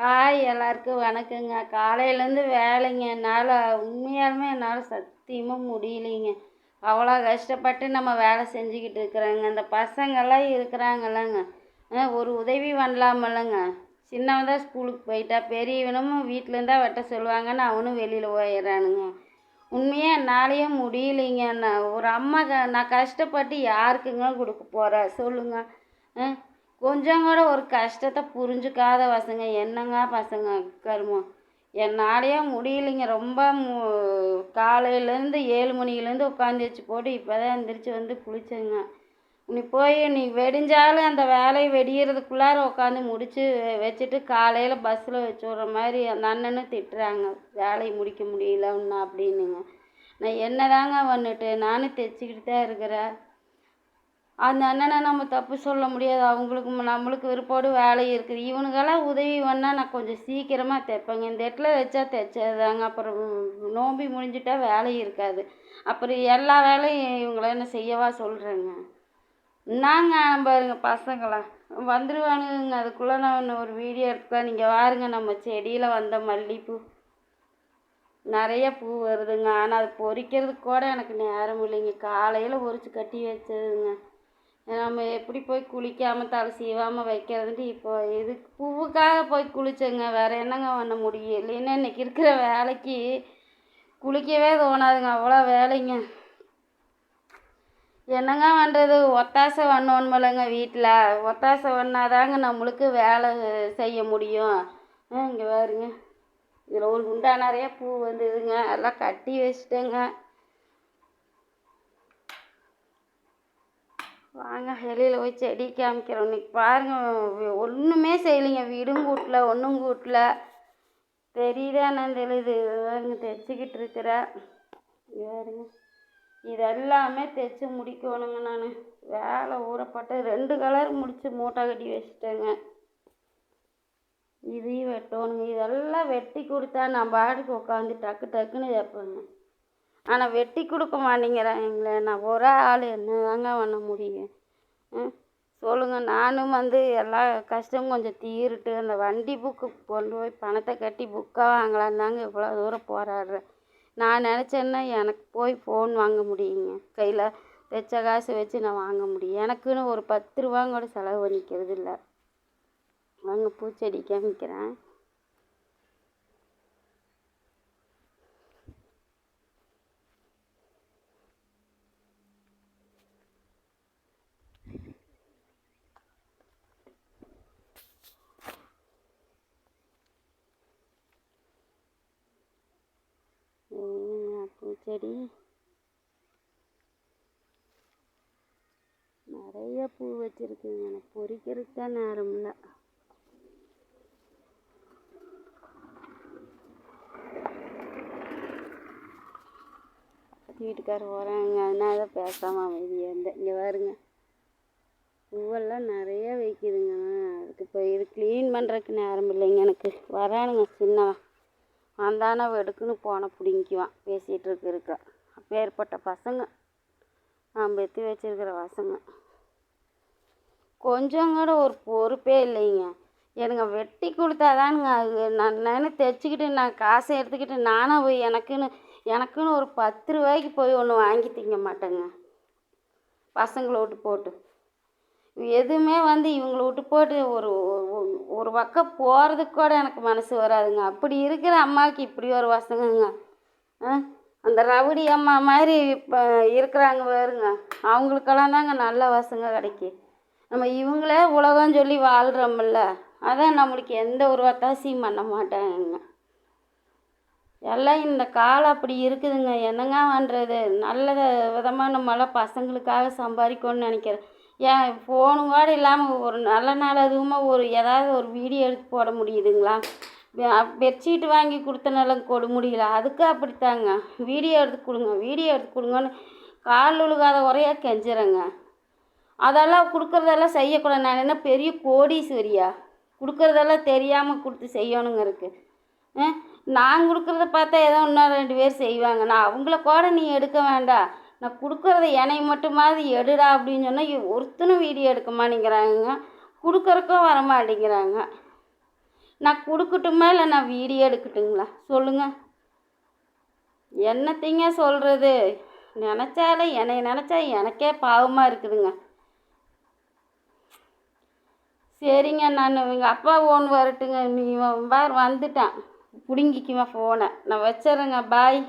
Hi எல்லாருக்கும் வணக்கங்க. காலையிலேருந்து வேலைங்க. என்னால் உண்மையாலுமே என்னால் சத்தியமாக முடியலைங்க. அவ்வளோ கஷ்டப்பட்டு நம்ம வேலை செஞ்சுக்கிட்டு இருக்கிறாங்க. இந்த பசங்கள்லாம் இருக்கிறாங்கல்லங்க. ஆ, ஒரு உதவி பண்ணலாமல்லங்க. சின்னவன் தான் ஸ்கூலுக்கு போயிட்டா பெரியவனும் வீட்டிலேருந்தா வெட்ட சொல்லுவாங்கன்னு அவனும் வெளியில் போயிடுறானுங்க. உண்மையாக என்னாலேயே முடியலைங்க. நான் ஒரு அம்மா க நான் கஷ்டப்பட்டு யாருக்குங்க கொடுக்க போகிறேன் சொல்லுங்கள் ஆ கொஞ்சம் கூட ஒரு கஷ்டத்தை புரிஞ்சுக்காத பசங்க என்னங்க பசங்க கருமம் என்னாலேயே முடியலைங்க. ரொம்ப மு காலையிலேருந்து ஏழு மணிலேருந்து உட்காந்து வச்சு போட்டு இப்போ தான் எந்திரிச்சு வந்து குளிச்சேங்க. நீ போய் நீ வெடிஞ்சாலும் அந்த வேலையை வெடிகிறதுக்குள்ளார உட்காந்து முடித்து வச்சுட்டு காலையில் பஸ்ஸில் வச்சு விட்ற மாதிரி அந்த அண்ணனும் திட்டுறாங்க. வேலையை முடிக்க முடியல இன்னும் அப்படின்னுங்க. நான் என்னதாங்க வந்துட்டு நானும் தைச்சிக்கிட்டு தான் இருக்கிறேன். அந்த அண்ணனை நம்ம தப்பு சொல்ல முடியாது. அவங்களுக்கு நம்மளுக்கு விருப்போடு வேலை இருக்குது. இவனுக்கெல்லாம் உதவி பண்ணால் நான் கொஞ்சம் சீக்கிரமாக தைப்பேங்க. இந்த இடத்துல வச்சா தைச்சதாங்க. அப்புறம் நோம்பி முடிஞ்சிட்டா வேலை இருக்காது. அப்புறம் எல்லா வேலையும் இவங்கள என்ன செய்யவா சொல்கிறேங்க நாங்க பாருங்க பசங்களா. வந்துடுவானுங்க அதுக்குள்ளே நான் ஒரு வீடியோ எடுத்துக்கலாம் நீங்கள் வாருங்க. நம்ம செடியில் வந்த மல்லிகைப்பூ நிறைய பூ வருதுங்க. ஆனால் அது பொறிக்கிறதுக்கு கூட எனக்கு நேரம் இல்லைங்க. காலையில் பொறிச்சு கட்டி வச்சதுங்க. நம்ம எப்படி போய் குளிக்காமல் தலை சீவாமல் வைக்கிறதுன்ட்டு இப்போ இதுக்கு பூவுக்காக போய் குளிச்சேங்க. வேறு என்னங்க பண்ண முடியும்? இல்லைன்னா இன்னைக்கு இருக்கிற வேலைக்கு குளிக்கவே தோணாதுங்க. அவ்வளோ வேலைங்க. என்னங்க பண்ணுறது ஒத்தாசை பண்ணணுமில்லங்க வீட்டில் ஒத்தாசை பண்ணாதாங்க நம்மளுக்கு வேலை செய்ய முடியும். இங்கே பாருங்க. இதில் ஒரு குண்டா நிறைய பூ வந்ததுங்க. எல்லாம் கட்டி வச்சுட்டேங்க. வாங்க வெளியில் போய் செடி காமிக்கிறோம். இன்னைக்கு பாருங்கள் ஒன்றுமே செய்யலைங்க. வீடும் கூட்டல ஒன்றும் கூட்டல. தெரியுதா என்னன்னு தெரியுது பாருங்க தைச்சிக்கிட்டு இருக்கிறேன் பாருங்க. இதெல்லாமே தைச்சி முடிக்கணுங்க நான். வேலை ஊறப்பட்டு ரெண்டு கலர் முடித்து மூட்டை கட்டி வச்சுட்டேங்க. இதையும் வெட்டணுங்க. இதெல்லாம் வெட்டி கொடுத்தா நான் பாட்டுக்கு உட்காந்து டக்கு டக்குன்னு வைப்பேங்க ஆனால் வெட்டி கொடுக்க மாட்டேங்கிறாங்களே நான் ஒரு ஆள். என்னதாங்க பண்ண முடியும்? சொல்லுங்கள் நானும் வந்து எல்லா கஷ்டமும் கொஞ்சம் தீருட்டு அந்த வண்டி புக்கு கொண்டு போய் பணத்தை கட்டி புக்காக வாங்கலான்னு தாங்க இவ்வளோ தூரம் போராடுறேன். நான் நினச்சேன்னா எனக்கு போய் ஃபோன் வாங்க முடியுங்க. கையில் தைச்ச காசு வச்சு நான் வாங்க முடியும். எனக்குன்னு ஒரு பத்து ரூபாங்கூட செலவு பண்ணிக்கிறது இல்லை வாங்க பூச்செடி காமிக்கிறேன் செடி. நிறைய பூ வச்சிருக்குங்க. எனக்கு பொறிக்கிறதுக்கு தான் நேரம் இல்லை. வீட்டுக்காரர் போகிறாங்க அதனால தான் பேசாமல் அமைதியாக இருந்தேன். இங்கே பாருங்க. பூவெல்லாம் நிறைய வைக்குதுங்க. அதுக்கு இப்போ இது க்ளீன் பண்ணுறதுக்கு நேரம் இல்லைங்க எனக்கு. வரானுங்க சின்னவன் வந்தானா வெடுக்குன்னு போன பிடிங்கிக்குவான் பேசிகிட்டு இருக்க இருக்க. அப்பேற்பட்ட பசங்க. நான் பெற்று வச்சிருக்கிற பசங்க. கொஞ்சம் கூட ஒரு பொறுப்பே இல்லைங்க. எனக்கு வெட்டி கொடுத்தாதானுங்க அது. நான் நான் தைச்சிக்கிட்டு நான் காசை எடுத்துக்கிட்டு நானாக போய் எனக்குன்னு எனக்குன்னு ஒரு பத்து ரூபாய்க்கு போய் ஒன்று வாங்கி திங்க மாட்டேங்க. பசங்களை விட்டு போட்டு. எதுவுமே வந்து இவங்களை விட்டு போட்டு ஒரு ஒரு- பக்கம் போகிறதுக்கு கூட எனக்கு மனசு வராதுங்க. அப்படி இருக்கிற அம்மாவுக்கு இப்படி ஒரு வசங்கங்க ஆ? அந்த ரவுடி அம்மா மாதிரி இப்போ இருக்கிறாங்க பாருங்க. அவங்களுக்கெல்லாம் தாங்க நல்ல வசங்க கிடைக்கி. நம்ம இவங்களே உலகம் சொல்லி வாழ்கிறோம்ல அதான் நம்மளுக்கு எந்த ஒரு ஒத்தாசையும் பண்ண மாட்டாங்க. எல்லாம் இந்த காலம் அப்படி இருக்குதுங்க. என்னங்க பண்ணுறது நல்ல விதமாக நம்மளாம் பசங்களுக்காக சம்பாதிக்கணும்னு நினைக்கிறேன். ஏன் ஃபோனு கூட இல்லாமல் ஒரு நல்ல நாள் அதுவுமா ஒரு ஏதாவது ஒரு வீடியோ எடுத்து போட முடியுதுங்களா? பெட்ஷீட் வாங்கி கொடுத்தனாலும் கொடு முடியல. அதுக்கு அப்படித்தாங்க. வீடியோ எடுத்து கொடுங்க வீடியோ எடுத்து கொடுங்கன்னு கால் உழுகாத குறையா கெஞ்சுறேங்க. அதெல்லாம் கொடுக்குறதெல்லாம் செய்யக்கூடாது. நான் என்ன பெரிய கோடீஸ்வரியா? கொடுக்குறதெல்லாம் தெரியாமல் கொடுத்து செய்யணுங்க இருக்குது நான் கொடுக்குறத பார்த்தா ஏதோ இன்னும் ரெண்டு பேர் செய்வாங்க. நான் அவங்கள கூட நீ எடுக்க வேண்டாம். நான் கொடுக்குறத என்னை மட்டுமாவது எடுடா அப்படின்னு சொன்னால் ஒருத்தனும் வீடியோ எடுக்க மாட்டேங்கிறாங்க. கொடுக்குறக்கும் வர மாட்டேங்கிறாங்க. நான் கொடுக்கட்டுமா இல்லை நான் வீடியோ எடுக்கட்டுங்களா? சொல்லுங்கள் என்னத்தைங்க சொல்கிறது நினச்சாலே என்னை நினச்சா எனக்கே பாவமாக இருக்குதுங்க. சரிங்க நான் எங்கள் அப்பா ஓன் வரட்டுங்க. நீ பார் வந்துட்டான். பிடுங்கிக்குவேன் ஃபோனை நான் வச்சிட்றேங்க பாய்